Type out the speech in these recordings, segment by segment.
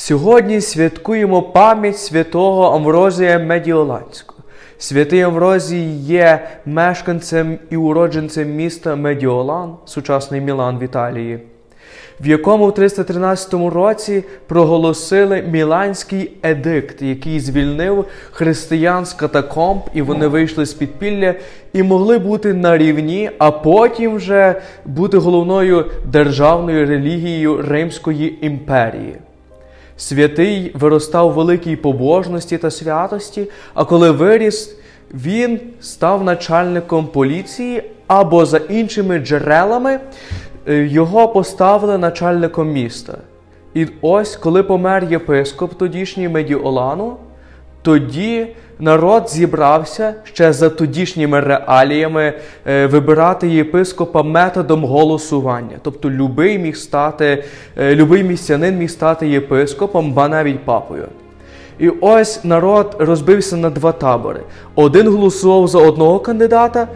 Сьогодні святкуємо пам'ять святого Амврозія Медіоланського. Святий Амврозій є мешканцем і уродженцем міста Медіолан, сучасний Мілан в Італії, в якому в 313 році проголосили Міланський едикт, який звільнив християн з катакомб, і вони вийшли з підпілля і могли бути на рівні, а потім вже бути головною державною релігією Римської імперії. Святий виростав в великій побожності та святості, а коли виріс, він став начальником поліції або за іншими джерелами е, його поставили начальником міста. І ось, коли помер єпископ тодішній Медіолану, тоді народ зібрався ще за тодішніми реаліями е, вибирати єпископа методом голосування. Тобто любий міг стати, е, любий містянин міг стати єпископом, ба навіть папою. І ось народ розбився на два табори. Один голосував за одного кандидата,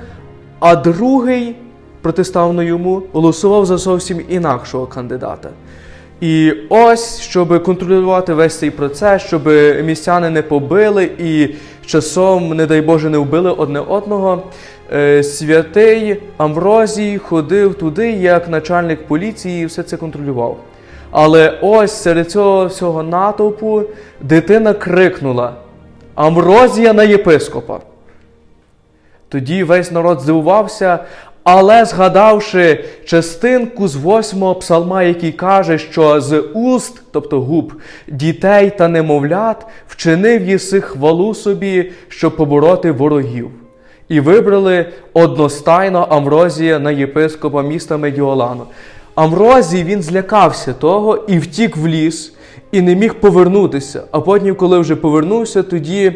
а другий, протиставно йому, голосував за зовсім інакшого кандидата. І ось, щоб контролювати весь цей процес, щоб містяни не побили і часом, не дай Боже, не вбили одне одного. е, Святий Амврозій ходив туди як начальник поліції і все це контролював. Але ось серед цього всього натовпу дитина крикнула: Амврозія на єпископа. Тоді весь народ здивувався, але згадавши частинку з восьмого псалма, який каже, що з уст, тобто губ, дітей та немовлят, вчинив єси хвалу собі, щоб побороти ворогів. І вибрали одностайно Амврозія на єпископа міста Медіолану. Амврозій він злякався того і втік в ліс, і не міг повернутися. А потім, коли вже повернувся, тоді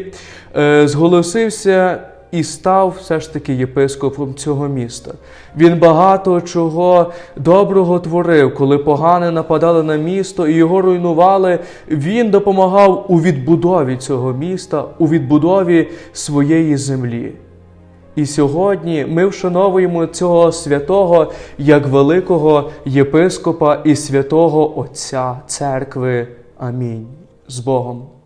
е, зголосився і став все ж таки єпископом цього міста. Він багато чого доброго творив, коли погани нападали на місто і його руйнували. Він допомагав у відбудові цього міста, у відбудові своєї землі. І сьогодні ми вшановуємо цього святого як великого єпископа і святого Отця Церкви. Амінь. З Богом.